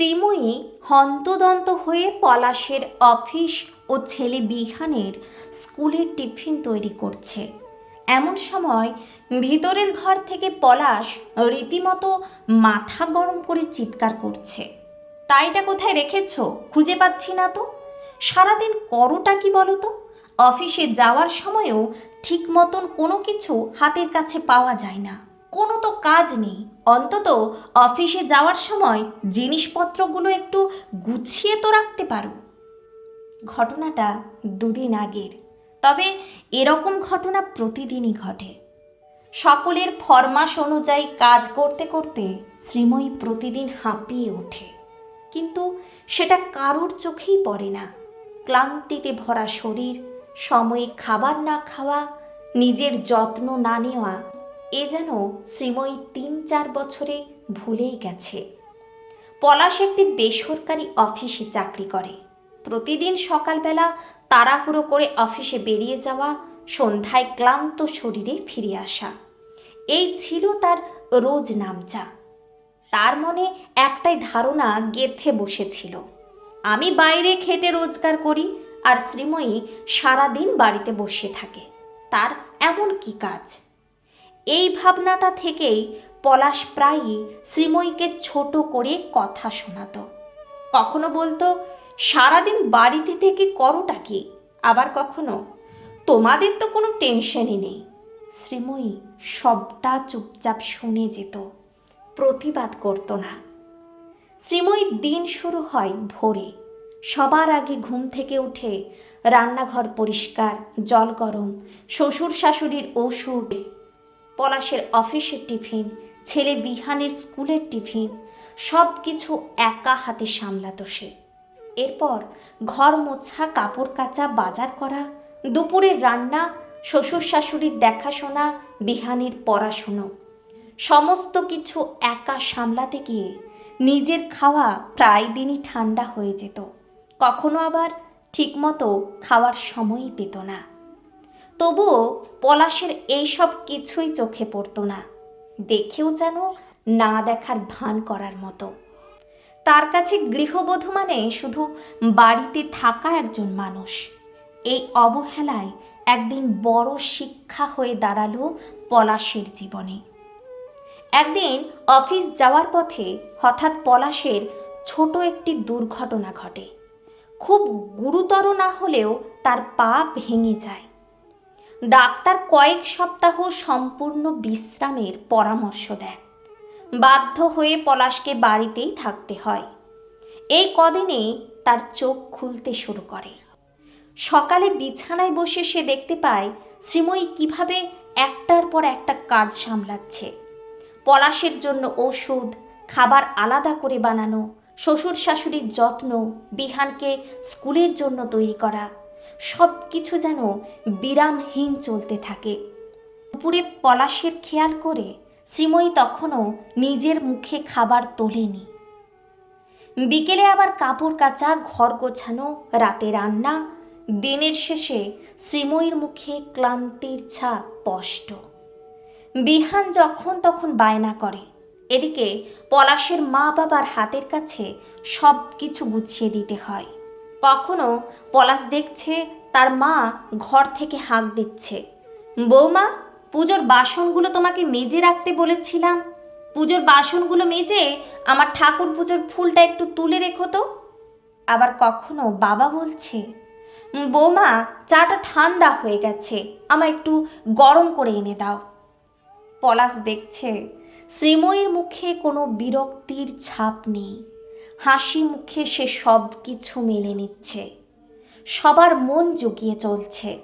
শ্রীময়ী হন্তদন্ত হয়ে পলাশের অফিস ও ছেলে বিহানের স্কুলের টিফিন তৈরি করছে। এমন সময় ভিতরের ঘর থেকে পলাশ রীতিমতো মাথা গরম করে চিৎকার করছে। টাইটা কোথায় রেখেছো? খুঁজে পাচ্ছি না তো। সারাদিন করোটা কি বলো তো অফিসে যাওয়ার সময়ও ঠিক মতন কোনো কিছু হাতের কাছে পাওয়া যায় না। কোনো তো কাজ নেই। অন্তত অফিসে যাওয়ার সময় জিনিসপত্রগুলো একটু গুছিয়ে তো রাখতে পারো। ঘটনাটা দুদিন আগের। তবে এরকম ঘটনা প্রতিদিনই ঘটে। সকলের ফরমাস অনুযায়ী কাজ করতে করতে শ্রীময়ী প্রতিদিন হাঁপিয়ে ওঠে। কিন্তু সেটা কারোর চোখেই পড়ে না। ক্লান্তিতে ভরা শরীর, সময়ে খাবার না খাওয়া, নিজের যত্ন না নেওয়া এ যেন শ্রীময়ী তিন চার বছরে ভুলেই গেছে। পলাশ একটি বেসরকারি অফিসে চাকরি করে। প্রতিদিন সকালবেলা তাড়াহুড়ো করে অফিসে বেরিয়ে যাওয়া, সন্ধ্যায় ক্লান্ত শরীরে ফিরে আসা। এই ছিল তার রোজ নামচা। তার মনে একটাই ধারণা গেথে বসেছিল। আমি বাইরে খেটে রোজগার করি আর শ্রীময়ী সারাদিন বাড়িতে বসে থাকে। তার এমন কি কাজ? এই ভাবনাটা থেকেই পলাশ প্রায়ই শ্রীময়ীকে ছোট করে কথা শোনাতো। কখনো বলতো, সারাদিন বাড়িতে থেকে করোটা কি? আবার কখনো? তোমাদের তো কোনো টেনশনই নেই। শ্রীময়ী সবটা চুপচাপ শুনে যেত, প্রতিবাদ করতো না। শ্রীময়ীর দিন শুরু হয় ভোরে। সবার আগে ঘুম থেকে উঠে রান্নাঘর পরিষ্কার, জল গরম, শ্বশুর শাশুড়ির ওষুধ পলাশের অফিসের টিফিন, ছেলে বিহানের স্কুলের টিফিন সব কিছু একা হাতে সামলাতো সে। এরপর ঘর মোছা, কাপড় কাচা, বাজার করা, দুপুরের রান্না, শ্বশুর শাশুড়ির দেখাশোনা, বিহানের পড়াশুনো। সমস্ত কিছু একা সামলাতে গিয়ে নিজের খাওয়া প্রায় দিনই ঠান্ডা হয়ে যেত। কখনো আবার ঠিকমতো খাওয়ার সময়ই পেত না। তবুও পলাশের এইসব কিছুই চোখে পড়তো না। দেখেও যেন না দেখার ভান করার মতো। তার কাছে গৃহবধূ মানে শুধু বাড়িতে থাকা একজন মানুষ। এই অবহেলায় একদিন বড় শিক্ষা হয়ে দাঁড়াল পলাশের জীবনে। একদিন অফিস যাওয়ার পথে হঠাৎ পলাশের ছোট একটি দুর্ঘটনা ঘটে। খুব গুরুতর না হলেও তার পা ভেঙে যায়। ডাক্তার কয়েক সপ্তাহ সম্পূর্ণ বিশ্রামের পরামর্শ দেন। বাধ্য হয়ে পলাশকে বাড়িতেই থাকতে হয়। এই কদিনেই তার চোখ খুলতে শুরু করে। সকালে বিছানায় বসে সে দেখতে পায় শ্রীময়ী কীভাবে একটার পর একটা কাজ সামলাচ্ছে। পলাশের জন্য ওষুধ, খাবার আলাদা করে বানানো শ্বশুর শাশুড়ির যত্ন, বিহানকে স্কুলের জন্য তৈরি করা সব কিছু যেন বিরামহীন চলতে থাকে। দুপুরে পলাশের খেয়াল করে শ্রীময়ী তখনও নিজের মুখে খাবার তোলেনি। বিকেলে আবার কাপড় কাচা, ঘর গোছানো, রাতে রান্না, দিনের শেষে শ্রীময়ীর মুখে ক্লান্তির ছাপ স্পষ্ট। বিহান যখন তখন বায়না করে। এদিকে পলাশের মা বাবার হাতের কাছে সব কিছু গুছিয়ে দিতে হয়। কখনো পলাশ দেখছে তার মা ঘর থেকে হাঁক দিচ্ছে। বৌমা, পুজোর বাসনগুলো তোমাকে মেজে রাখতে বলেছিলাম। পুজোর বাসনগুলো মেজে আমার ঠাকুর পুজোর ফুলটা একটু তুলে রেখো তো। আবার কখনো বাবা বলছে, বৌমা, চাটা ঠান্ডা হয়ে গেছে, আমায় একটু গরম করে এনে দাও। পলাশ দেখছে, শ্রীময়ীর মুখে কোনো বিরক্তির ছাপ নেই। হাসি মুখে সে সব কিছু মেনে নিচ্ছে। সবার মন জুগিয়ে চলছে।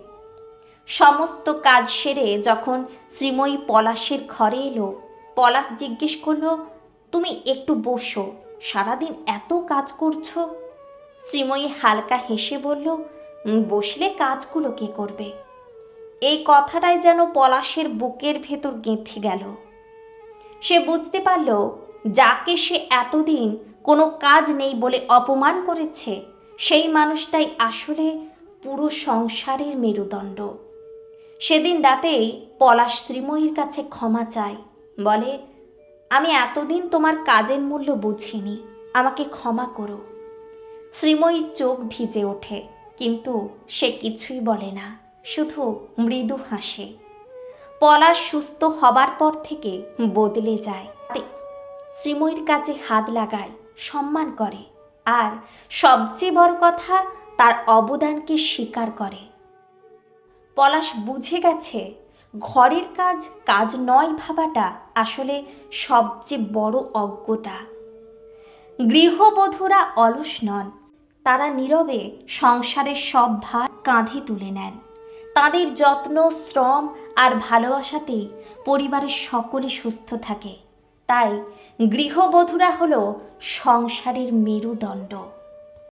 সমস্ত কাজ সেরে যখন শ্রীময়ী পলাশের ঘরে এলো, পলাশ জিজ্ঞেস করল, তুমি একটু বসো, সারাদিন এত কাজ করছ? শ্রীময়ী হালকা হেসে বলল বসলে কাজগুলো কে করবে? এই কথাটাই যেন পলাশের বুকের ভেতর গেঁথে গেল। সে বুঝতে পারল, যাকে সে এতদিন কোনো কাজ নেই বলে অপমান করেছে, সেই মানুষটাই আসলে পুরো সংসারের মেরুদণ্ড। সেদিন রাতেই পলাশ শ্রীময়ীর কাছে ক্ষমা চায়, বলে, আমি এতদিন তোমার কাজের মূল্য বুঝিনি, আমাকে ক্ষমা করো। শ্রীময়ীর চোখ ভিজে ওঠে, কিন্তু সে কিছুই বলে না, শুধু মৃদু হাসে। পলাশ সুস্থ হবার পর থেকে বদলে যায়। শ্রীময়ীর কাছে হাত লাগায় সম্মান করে। আর সবচেয়ে বড় কথা, তার অবদানকে স্বীকার করে। পলাশ বুঝে গেছে, ঘরের কাজ কাজ নয় ভাবাটা আসলে সবচেয়ে বড় অজ্ঞতা। গৃহবধূরা অলস নন। তারা নীরবে সংসারের সব ভার কাঁধে তুলে নেন। তাদের যত্ন, শ্রম আর ভালোবাসাতেই পরিবারের সকলে সুস্থ থাকে। তাই গৃহবধূরা হল সংসারের মেরুদণ্ড।